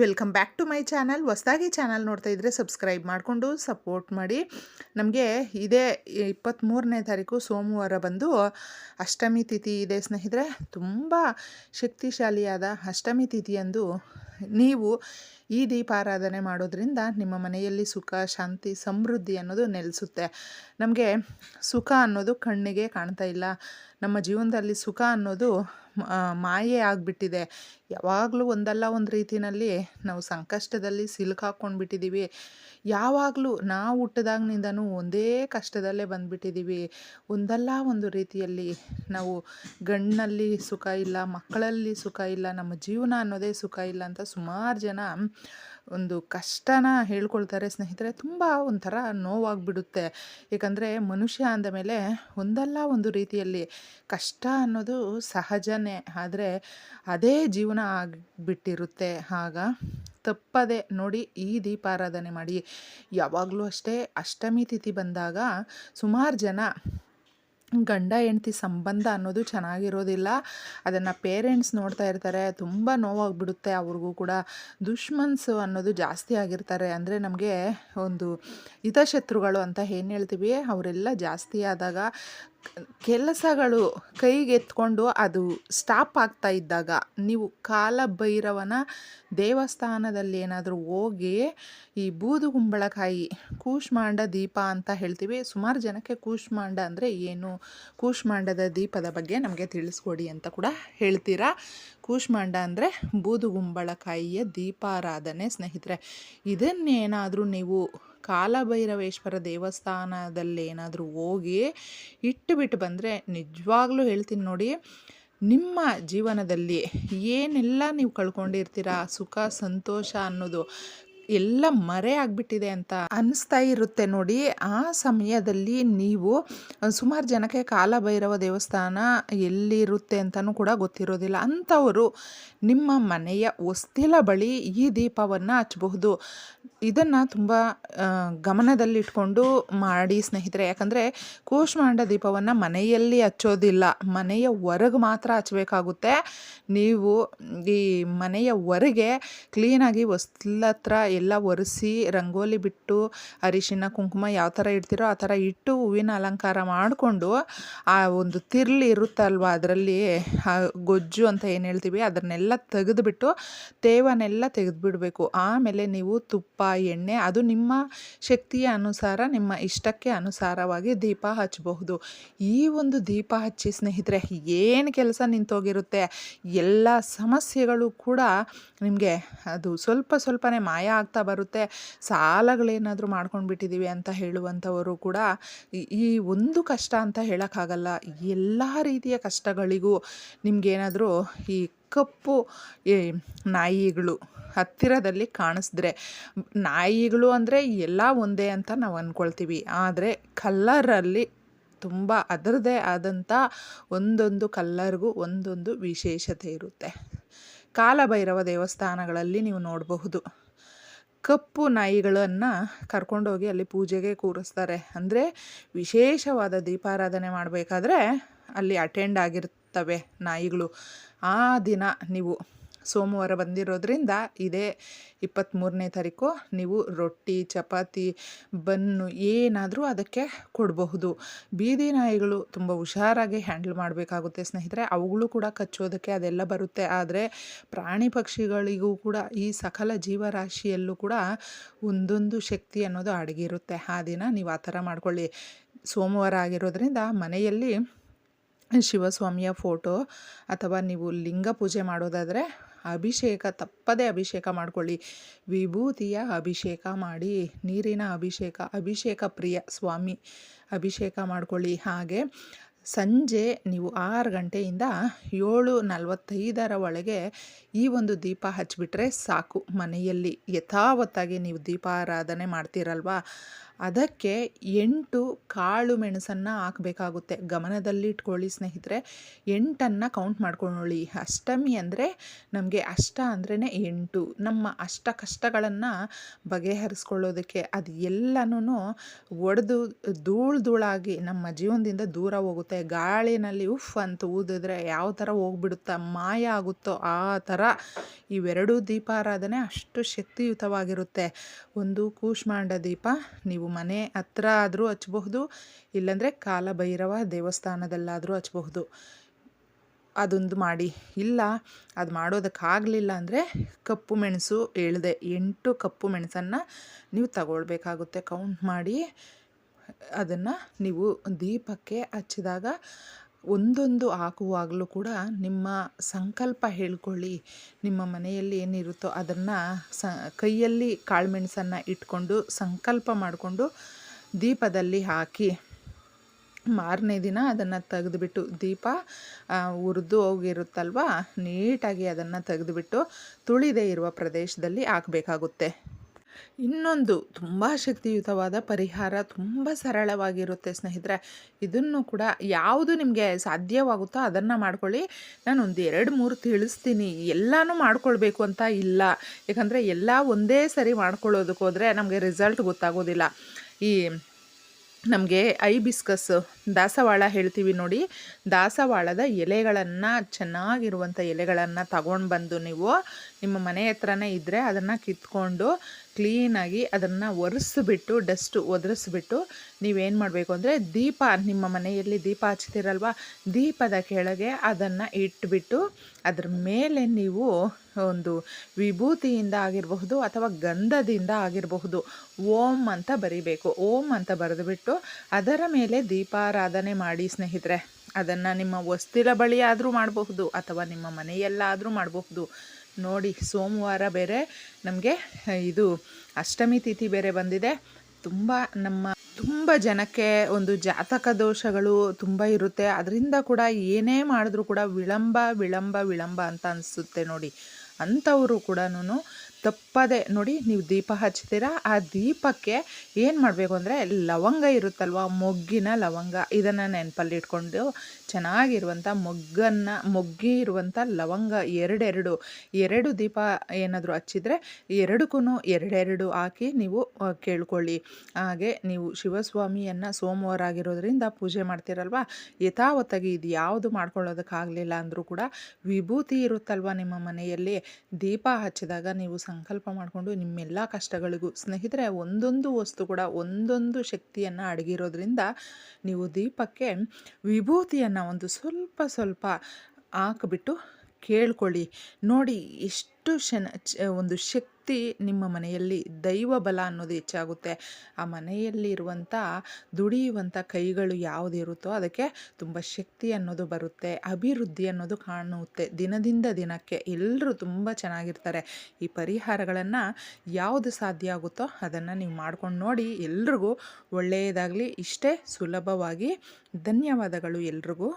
Welcome back to my channel. ಹೊಸದಾಗಿ channel ನೋಡ್ತಾ ಇದ್ದರೆ ಸಬ್ಸ್ಕ್ರೈಬ್ ಮಾಡಿಕೊಂಡು ಸಪೋರ್ಟ್ ಮಾಡಿ. ನಮಗೆ ಇದೇ ಇಪ್ಪತ್ತ್ಮೂರನೇ ತಾರೀಕು ಸೋಮವಾರ ಬಂದು ಅಷ್ಟಮಿ ತಿಥಿ ಇದೆ ಸ್ನೇಹಿತರೆ. ತುಂಬ ಶಕ್ತಿಶಾಲಿಯಾದ ಅಷ್ಟಮಿ ತಿಥಿಯಂದು ನೀವು ಈ ದೀಪಾರಾಧನೆ ಮಾಡೋದ್ರಿಂದ ನಿಮ್ಮ ಮನೆಯಲ್ಲಿ ಸುಖ, ಶಾಂತಿ, ಸಮೃದ್ಧಿ ಅನ್ನೋದು ನೆಲೆಸುತ್ತೆ. ನಮಗೆ ಸುಖ ಅನ್ನೋದು ಕಣ್ಣಿಗೆ ಕಾಣ್ತಾ ಇಲ್ಲ. ನಮ್ಮ ಜೀವನದಲ್ಲಿ ಸುಖ ಅನ್ನೋದು ಮಾಯೆ ಆಗಿಬಿಟ್ಟಿದೆ. ಯಾವಾಗಲೂ ಒಂದಲ್ಲ ಒಂದು ರೀತಿಯಲ್ಲಿ ನಾವು ಸಂಕಷ್ಟದಲ್ಲಿ ಸಿಲುಕಾಕ್ಕೊಂಡ್ಬಿಟ್ಟಿದ್ದೀವಿ ಯಾವಾಗಲೂ ನಾವು ಹುಟ್ಟಿದಾಗಿನಿಂದನೂ ಒಂದೇ ಕಷ್ಟದಲ್ಲೇ ಬಂದುಬಿಟ್ಟಿದ್ದೀವಿ ಒಂದಲ್ಲ ಒಂದು ರೀತಿಯಲ್ಲಿ ನಾವು ಗಂಡಿನಲ್ಲಿ ಸುಖ ಇಲ್ಲ, ಮಕ್ಕಳಲ್ಲಿ ಸುಖ ಇಲ್ಲ, ನಮ್ಮ ಜೀವನ ಅನ್ನೋದೇ ಸುಖ ಇಲ್ಲ ಅಂತ ಸುಮಾರು ಜನ ಒಂದು ಕಷ್ಟನ ಹೇಳ್ಕೊಳ್ತಾರೆ ಸ್ನೇಹಿತರೆ, ತುಂಬ ಒಂಥರ ನೋವಾಗಿಬಿಡುತ್ತೆ. ಏಕೆಂದರೆ ಮನುಷ್ಯ ಅಂದಮೇಲೆ ಒಂದಲ್ಲ ಒಂದು ರೀತಿಯಲ್ಲಿ ಕಷ್ಟ ಅನ್ನೋದು ಸಹಜನೇ. ಆದರೆ ಅದೇ ಜೀವನ ಆಗಿಬಿಟ್ಟಿರುತ್ತೆ. ಆಗ ತಪ್ಪದೆ ನೋಡಿ ಈ ದೀಪಾರಾಧನೆ ಮಾಡಿ. ಯಾವಾಗಲೂ ಅಷ್ಟೇ ಅಷ್ಟಮಿ ತಿಥಿ ಬಂದಾಗ ಸುಮಾರು ಜನ ಗಂಡ, ಹೆಂಡ್ತಿ ಸಂಬಂಧ ಅನ್ನೋದು ಚೆನ್ನಾಗಿರೋದಿಲ್ಲ. ಅದನ್ನು ಪೇರೆಂಟ್ಸ್ ನೋಡ್ತಾ ಇರ್ತಾರೆ. ತುಂಬ ನೋವಾಗಿಬಿಡುತ್ತೆ. ಅವ್ರಿಗೂ ಕೂಡ ದುಶ್ಮನ್ಸು ಅನ್ನೋದು ಜಾಸ್ತಿ ಆಗಿರ್ತಾರೆ. ಅಂದರೆ ನಮಗೆ ಒಂದು ಹಿತಶತ್ರುಗಳು ಅಂತ ಏನು ಹೇಳ್ತೀವಿ? ಅವರೆಲ್ಲ ಜಾಸ್ತಿ ಆದಾಗ ಕೆಲಸಗಳು ಕೈಗೆತ್ಕೊಂಡು ಅದು ಸ್ಟಾಪ್ ಆಗ್ತಾ ಇದ್ದಾಗ ನೀವು ಕಾಲಭೈರವನ ದೇವಸ್ಥಾನದಲ್ಲಿ ಏನಾದರೂ ಹೋಗಿ ಈ ಬೂದುಗುಂಬಳಕಾಯಿ ಕೂಷ್ಮಾಂಡ ದೀಪ ಅಂತ ಹೇಳ್ತೀವಿ. ಸುಮಾರು ಜನಕ್ಕೆ ಕೂಷ್ಮಾಂಡ ಅಂದರೆ ಏನು? ಕೂಷ್ಮಾಂಡದ ದೀಪದ ಬಗ್ಗೆ ನಮಗೆ ತಿಳಿಸ್ಕೊಡಿ ಅಂತ ಕೂಡ ಹೇಳ್ತೀರಾ? ಕೂಷ್ಮಾಂಡ ಅಂದರೆ ಬೂದುಗುಂಬಳಕಾಯಿಯ ದೀಪಾರಾಧನೆ, ಸ್ನೇಹಿತರೆ. ಇದನ್ನೇನಾದರೂ ನೀವು ಕಾಲಭೈರವೇಶ್ವರ ದೇವಸ್ಥಾನದಲ್ಲಿ ಏನಾದರೂ ಹೋಗಿ ಇಟ್ಟುಬಿಟ್ಟು ಬಂದರೆ ನಿಜವಾಗ್ಲೂ ಹೇಳ್ತೀನಿ ನೋಡಿ, ನಿಮ್ಮ ಜೀವನದಲ್ಲಿ ಏನೆಲ್ಲ ನೀವು ಕಳ್ಕೊಂಡಿರ್ತೀರಾ, ಸುಖ, ಸಂತೋಷ ಅನ್ನೋದು ಎಲ್ಲ ಮರೆ ಆಗಿಬಿಟ್ಟಿದೆ ಅಂತ ಅನಿಸ್ತಾ ಇರುತ್ತೆ ನೋಡಿ. ಆ ಸಮಯದಲ್ಲಿ ನೀವು ಸುಮಾರು ಜನಕ್ಕೆ ಕಾಲಭೈರವ ದೇವಸ್ಥಾನ ಎಲ್ಲಿರುತ್ತೆ ಅಂತಲೂ ಕೂಡ ಗೊತ್ತಿರೋದಿಲ್ಲ. ಅಂಥವರು ನಿಮ್ಮ ಮನೆಯ ಹೊಸ್ತಿಲ ಬಳಿ ಈ ದೀಪವನ್ನು ಹಚ್ಚಬಹುದು ಇದನ್ನು ತುಂಬ ಗಮನದಲ್ಲಿಟ್ಕೊಂಡು ಮಾಡಿ ಸ್ನೇಹಿತರೆ. ಯಾಕಂದರೆ ಕೂಷ್ಮಾಂಡ ದೀಪವನ್ನು ಮನೆಯಲ್ಲಿ ಹಚ್ಚೋದಿಲ್ಲ. ಮನೆಯ ಹೊರಗೆ ಮಾತ್ರ ಹಚ್ಚಬೇಕಾಗುತ್ತೆ ನೀವು ಈ ಮನೆಯ ಹೊರಗೆ ಕ್ಲೀನಾಗಿ ಹೊಸ್ಲತ್ರ ಎಲ್ಲ ಒರೆಸಿ ರಂಗೋಲಿ ಬಿಟ್ಟು ಅರಿಶಿನ, ಕುಂಕುಮ ಯಾವ ಥರ ಇಡ್ತೀರೋ ಆ ಥರ ಇಟ್ಟು ಹೂವಿನ ಅಲಂಕಾರ ಮಾಡಿಕೊಂಡು ಆ ಒಂದು ತಿರ್ಲಿ ಇರುತ್ತಲ್ವ ಅದರಲ್ಲಿ ಗೊಜ್ಜು ಅಂತ ಏನು ಹೇಳ್ತೀವಿ ಅದನ್ನೆಲ್ಲ ತೆಗೆದುಬಿಟ್ಟು ತೇವನೆಲ್ಲ ತೆಗೆದುಬಿಡಬೇಕು. ಆಮೇಲೆ ನೀವು ತುಪ್ಪ, ಎಣ್ಣೆ ಅದು ನಿಮ್ಮ ಶಕ್ತಿಯ ಅನುಸಾರ, ನಿಮ್ಮ ಇಷ್ಟಕ್ಕೆ ಅನುಸಾರವಾಗಿ ದೀಪ ಹಚ್ಚಬಹುದು. ಈ ಒಂದು ದೀಪ ಹಚ್ಚಿ ಸ್ನೇಹಿತರೆ, ಏನು ಕೆಲಸ ನಿಂತೋಗಿರುತ್ತೆ? ಎಲ್ಲ ಸಮಸ್ಯೆಗಳು ಕೂಡ ನಿಮಗೆ ಅದು ಸ್ವಲ್ಪ ಸ್ವಲ್ಪನೇ ಮಾಯ ಆಗ್ತಾ ಬರುತ್ತೆ. ಸಾಲಗಳೇನಾದರೂ ಮಾಡ್ಕೊಂಡು ಬಿಟ್ಟಿದ್ದೀವಿ ಅಂತ ಹೇಳುವಂಥವರು ಕೂಡ ಈ ಒಂದು ಕಷ್ಟ ಅಂತ ಹೇಳೋಕ್ಕಾಗಲ್ಲ. ಎಲ್ಲ ರೀತಿಯ ಕಷ್ಟಗಳಿಗೂ ನಿಮಗೇನಾದರೂ ಈ ಕಪ್ಪು ನಾಯಿಗಳು ಹತ್ತಿರದಲ್ಲಿ ಕಾಣಿಸಿದ್ರೆ, ನಾಯಿಗಳು ಅಂದರೆ ಎಲ್ಲ ಒಂದೇ ಅಂತ ನಾವು ಅಂದ್ಕೊಳ್ತೀವಿ ಆದರೆ ಕಲ್ಲರಲ್ಲಿ ತುಂಬ ಅದರದೇ ಆದಂಥ ಒಂದೊಂದು ಕಲ್ಲರ್ಗೂ ಒಂದೊಂದು ವಿಶೇಷತೆ ಇರುತ್ತೆ. ಕಾಲಭೈರವ ದೇವಸ್ಥಾನಗಳಲ್ಲಿ ನೀವು ನೋಡಬಹುದು. ಕಪ್ಪು ನಾಯಿಗಳನ್ನು ಕರ್ಕೊಂಡೋಗಿ ಅಲ್ಲಿ ಪೂಜೆಗೆ ಕೂರಿಸ್ತಾರೆ. ಅಂದರೆ ವಿಶೇಷವಾದ ದೀಪಾರಾಧನೆ ಮಾಡಬೇಕಾದ್ರೆ ಅಲ್ಲಿ ಅಟೆಂಡ್ ಆಗಿರ್ತವೆ ನಾಯಿಗಳು. ಆ ದಿನ ನೀವು ಸೋಮವಾರ ಬಂದಿರೋದ್ರಿಂದ ಇದೇ ಇಪ್ಪತ್ತ್ಮೂರನೇ ತಾರೀಕು ನೀವು ರೊಟ್ಟಿ, ಚಪಾತಿ, ಬನ್ನು ಏನಾದರೂ ಅದಕ್ಕೆ ಕೊಡಬಹುದು. ಬೀದಿ ನಾಯಿಗಳು ತುಂಬ ಹುಷಾರಾಗಿ ಹ್ಯಾಂಡಲ್ ಮಾಡಬೇಕಾಗುತ್ತೆ ಸ್ನೇಹಿತರೆ. ಅವುಗಳು ಕೂಡ ಕಚ್ಚೋದಕ್ಕೆ ಅದೆಲ್ಲ ಬರುತ್ತೆ. ಆದರೆ ಪ್ರಾಣಿ ಪಕ್ಷಿಗಳಿಗೂ ಕೂಡ ಈ ಸಕಲ ಜೀವರಾಶಿಯಲ್ಲೂ ಕೂಡ ಒಂದೊಂದು ಶಕ್ತಿ ಅನ್ನೋದು ಅಡಗಿರುತ್ತೆ ಆ ದಿನ ನೀವು ಆ ಥರ ಮಾಡ್ಕೊಳ್ಳಿ. ಸೋಮವಾರ ಆಗಿರೋದ್ರಿಂದ ಮನೆಯಲ್ಲಿ ಶಿವಸ್ವಾಮಿಯ ಫೋಟೋ ಅಥವಾ ನೀವು ಲಿಂಗ ಪೂಜೆ ಮಾಡೋದಾದರೆ ಅಭಿಷೇಕ, ತಪ್ಪದೇ ಅಭಿಷೇಕ ಮಾಡಿಕೊಳ್ಳಿ. ವಿಭೂತಿಯ ಅಭಿಷೇಕ ಮಾಡಿ, ನೀರಿನ ಅಭಿಷೇಕ ಅಭಿಷೇಕ ಪ್ರಿಯ ಸ್ವಾಮಿ ಅಭಿಷೇಕ ಮಾಡಿಕೊಳ್ಳಿ. ಹಾಗೆ ಸಂಜೆ ನೀವು ಆರು ಗಂಟೆಯಿಂದ ಏಳು ನಲವತ್ತೈದರ ಒಳಗೆ ಈ ಒಂದು ದೀಪ ಹಚ್ಚಿಬಿಟ್ರೆ ಸಾಕು. ಮನೆಯಲ್ಲಿ ಯಥಾವತ್ತಾಗಿ ನೀವು ದೀಪಾರಾಧನೆ ಮಾಡ್ತೀರಲ್ವ? ಅದಕ್ಕೆ ಎಂಟು ಕಾಳು ಮೆಣಸನ್ನು ಹಾಕಬೇಕಾಗುತ್ತೆ. ಗಮನದಲ್ಲಿಟ್ಕೊಳ್ಳಿ ಸ್ನೇಹಿತರೆ. ಎಂಟನ್ನು ಕೌಂಟ್ ಮಾಡ್ಕೊಳ್ಳಿ. ಅಷ್ಟಮಿ ಅಂದರೆ ನಮಗೆ ಅಷ್ಟ ಅಂದ್ರೇ ಎಂಟು. ನಮ್ಮ ಅಷ್ಟ ಕಷ್ಟಗಳನ್ನು ಬಗೆಹರಿಸ್ಕೊಳ್ಳೋದಕ್ಕೆ ಅದು ಎಲ್ಲನೂ ಒಡೆದು ಧೂಳು ಧೂಳಾಗಿ ನಮ್ಮ ಜೀವನದಿಂದ ದೂರ ಹೋಗುತ್ತೆ. ಗಾಳಿನಲ್ಲಿ ಉಫ್ ಅಂತ ಊದಿದ್ರೆ ಯಾವ ಥರ ಹೋಗ್ಬಿಡುತ್ತಾ, ಮಾಯ ಆಗುತ್ತೋ ಆ ಥರ ಇವೆರಡೂ ದೀಪಾರಾಧನೆ ಅಷ್ಟು ಶಕ್ತಿಯುತವಾಗಿರುತ್ತೆ. ಒಂದು ಕೂಷ್ಮಾಂಡ ದೀಪ, ನೀವು ಮನೆ ಹತ್ರ ಆದರೂ ಹಚ್ಬಹುದು, ಇಲ್ಲಾಂದರೆ ಕಾಲಭೈರವ ದೇವಸ್ಥಾನದಲ್ಲಾದರೂ ಹಚ್ಬಹುದು. ಅದೊಂದು ಮಾಡಿ. ಇಲ್ಲ, ಅದು ಮಾಡೋದಕ್ಕಾಗಲಿಲ್ಲ ಅಂದರೆ ಕಪ್ಪು ಮೆಣಸು ಹೇಳಿದೆ, ಎಂಟು ಕಪ್ಪು ಮೆಣಸನ್ನು ನೀವು ತಗೊಳ್ಬೇಕಾಗುತ್ತೆ. ಕೌಂಟ್ ಮಾಡಿ ಅದನ್ನು ನೀವು ದೀಪಕ್ಕೆ ಹಚ್ಚಿದಾಗ ಒಂದೊಂದು ಹಾಕುವಾಗಲೂ ಕೂಡ ನಿಮ್ಮ ಸಂಕಲ್ಪ ಹೇಳ್ಕೊಳ್ಳಿ. ನಿಮ್ಮ ಮನೆಯಲ್ಲಿ ಏನಿರುತ್ತೋ ಅದನ್ನು ಸ, ಕೈಯಲ್ಲಿ ಕಾಳುಮೆಣಸನ್ನು ಇಟ್ಕೊಂಡು ಸಂಕಲ್ಪ ಮಾಡಿಕೊಂಡು ದೀಪದಲ್ಲಿ ಹಾಕಿ. ಮಾರನೇ ದಿನ ಅದನ್ನು ತೆಗೆದುಬಿಟ್ಟು ದೀಪ ಉರಿದು ಹೋಗಿರುತ್ತಲ್ವ? ನೀಟಾಗಿ ಅದನ್ನು ತೆಗೆದುಬಿಟ್ಟು ತುಳಿದೇ ಇರುವ ಪ್ರದೇಶದಲ್ಲಿ ಹಾಕಬೇಕಾಗುತ್ತೆ. ಇನ್ನೊಂದು ತುಂಬ ಶಕ್ತಿಯುತವಾದ ಪರಿಹಾರ, ತುಂಬ ಸರಳವಾಗಿರುತ್ತೆ ಸ್ನೇಹಿತರೆ. ಇದನ್ನು ಕೂಡ ಯಾವುದು ನಿಮಗೆ ಸಾಧ್ಯವಾಗುತ್ತೋ ಅದನ್ನು ಮಾಡ್ಕೊಳ್ಳಿ. ನಾನು ಒಂದು ಎರಡು ಮೂರು ತಿಳಿಸ್ತೀನಿ. ಎಲ್ಲನೂ ಮಾಡ್ಕೊಳ್ಬೇಕು ಅಂತ ಇಲ್ಲ. ಯಾಕಂದರೆ ಎಲ್ಲ ಒಂದೇ ಸರಿ ಮಾಡ್ಕೊಳ್ಳೋದಕ್ಕೆ ಹೋದರೆ ನಮಗೆ ರಿಸಲ್ಟ್ ಗೊತ್ತಾಗೋದಿಲ್ಲ. ಈ ನಮಗೆ ಐಬಿಸ್ಕಸ್ ದಾಸವಾಳ ಹೇಳ್ತೀವಿ ನೋಡಿ. ದಾಸವಾಳದ ಎಲೆಗಳನ್ನು ಚೆನ್ನಾಗಿರುವಂಥ ಎಲೆಗಳನ್ನು ತಗೊಂಡು ಬಂದು ನೀವು ನಿಮ್ಮ ಮನೆ ಹತ್ರನೇ ಇದ್ದರೆ ಅದನ್ನು ಕಿತ್ಕೊಂಡು ಕ್ಲೀನಾಗಿ ಅದನ್ನು ಒರೆಸ್ಬಿಟ್ಟು ಡಸ್ಟು ಒದರಿಸ್ಬಿಟ್ಟು ನೀವೇನು ಮಾಡಬೇಕು ಅಂದರೆ ದೀಪ, ನಿಮ್ಮ ಮನೆಯಲ್ಲಿ ದೀಪ ಹಚ್ತೀರಲ್ವ? ದೀಪದ ಕೆಳಗೆ ಅದನ್ನು ಇಟ್ಬಿಟ್ಟು ಅದ್ರ ಮೇಲೆ ನೀವು ಒಂದು ವಿಭೂತಿಯಿಂದ ಆಗಿರಬಹುದು ಅಥವಾ ಗಂಧದಿಂದ ಆಗಿರಬಹುದು, ಓಂ ಅಂತ ಬರಿಬೇಕು. ಓಂ ಅಂತ ಬರೆದುಬಿಟ್ಟು ಅದರ ಮೇಲೆ ದೀಪಾರಾಧನೆ ಮಾಡಿ ಸ್ನೇಹಿತರೆ. ಅದನ್ನು ನಿಮ್ಮ ವಸ್ತಿಲ ಬಳಿಯಾದರೂ ಮಾಡಬಹುದು ಅಥವಾ ನಿಮ್ಮ ಮನೆಯಲ್ಲಾದರೂ ಮಾಡಬಹುದು. ನೋಡಿ, ಸೋಮವಾರ ಬೇರೆ ನಮಗೆ ಇದು ಅಷ್ಟಮಿ ತಿಥಿ ಬೇರೆ ಬಂದಿದೆ. ತುಂಬ ನಮ್ಮ, ತುಂಬ ಜನಕ್ಕೆ ಒಂದು ಜಾತಕ ದೋಷಗಳು ತುಂಬ ಇರುತ್ತೆ. ಅದರಿಂದ ಕೂಡ ಏನೇ ಮಾಡಿದ್ರೂ ಕೂಡ ವಿಳಂಬ ವಿಳಂಬ ವಿಳಂಬ ಅಂತ ಅನಿಸುತ್ತೆ ನೋಡಿ. ಅಂಥವರು ಕೂಡ ತಪ್ಪದೆ ನೋಡಿ ನೀವು ದೀಪ ಹಚ್ತೀರಾ? ಆ ದೀಪಕ್ಕೆ ಏನು ಮಾಡಬೇಕು ಅಂದರೆ ಲವಂಗ ಇರುತ್ತಲ್ವ? ಮೊಗ್ಗಿನ ಲವಂಗ. ಇದನ್ನು ನೆನಪಲ್ಲಿ ಇಟ್ಕೊಂಡು ಚೆನ್ನಾಗಿರುವಂಥ ಮೊಗ್ಗನ್ನು, ಮೊಗ್ಗಿ ಇರುವಂಥ ಲವಂಗ ಎರಡೆರಡು. ಎರಡು ದೀಪ ಏನಾದರೂ ಹಚ್ಚಿದರೆ ಎರಡಕ್ಕೂ ಎರಡೆರಡು ಹಾಕಿ ನೀವು ಕೇಳ್ಕೊಳ್ಳಿ. ಹಾಗೆ ನೀವು ಶಿವಸ್ವಾಮಿಯನ್ನು ಸೋಮವಾರ ಆಗಿರೋದ್ರಿಂದ ಪೂಜೆ ಮಾಡ್ತೀರಲ್ವ? ಯಥಾವತ್ತಾಗಿ ಇದು ಯಾವುದು ಮಾಡ್ಕೊಳ್ಳೋದಕ್ಕಾಗಲಿಲ್ಲ ಅಂದರೂ ಕೂಡ ವಿಭೂತಿ ಇರುತ್ತಲ್ವ ನಿಮ್ಮ ಮನೆಯಲ್ಲಿ? ದೀಪ ಹಚ್ಚಿದಾಗ ನೀವು ಸಂಕಲ್ಪ ಮಾಡಿಕೊಂಡು ನಿಮ್ಮೆಲ್ಲ ಕಷ್ಟಗಳಿಗೂ ಸ್ನೇಹಿತರೆ ಒಂದೊಂದು ವಸ್ತು ಕೂಡ ಒಂದೊಂದು ಶಕ್ತಿಯನ್ನು ಅಡಗಿರೋದ್ರಿಂದ ನೀವು ದೀಪಕ್ಕೆ ವಿಭೂತಿಯನ್ನು ಒಂದು ಸ್ವಲ್ಪ ಸ್ವಲ್ಪ ಹಾಕಿಬಿಟ್ಟು ಕೇಳ್ಕೊಳ್ಳಿ. ನೋಡಿ ಎಷ್ಟು ಶನ ಒಂದು ಶಕ್ತಿ ನಿಮ್ಮ ಮನೆಯಲ್ಲಿ ದೈವ ಬಲ ಅನ್ನೋದು ಹೆಚ್ಚಾಗುತ್ತೆ. ಆ ಮನೆಯಲ್ಲಿ ಇರುವಂಥ ದುಡಿಯುವಂಥ ಕೈಗಳು ಯಾವುದಿರುತ್ತೋ ಅದಕ್ಕೆ ತುಂಬ ಶಕ್ತಿ ಅನ್ನೋದು ಬರುತ್ತೆ, ಅಭಿವೃದ್ಧಿ ಅನ್ನೋದು ಕಾಣುತ್ತೆ. ದಿನದಿಂದ ದಿನಕ್ಕೆ ಎಲ್ಲರೂ ತುಂಬ ಚೆನ್ನಾಗಿರ್ತಾರೆ. ಈ ಪರಿಹಾರಗಳನ್ನು ಯಾವುದು ಸಾಧ್ಯ ಆಗುತ್ತೋ ಅದನ್ನು ನೀವು ಮಾಡ್ಕೊಂಡು ನೋಡಿ ಎಲ್ರಿಗೂ ಒಳ್ಳೆಯದಾಗಲಿ. ಇಷ್ಟೇ ಸುಲಭವಾಗಿ ಧನ್ಯವಾದಗಳು ಎಲ್ರಿಗೂ.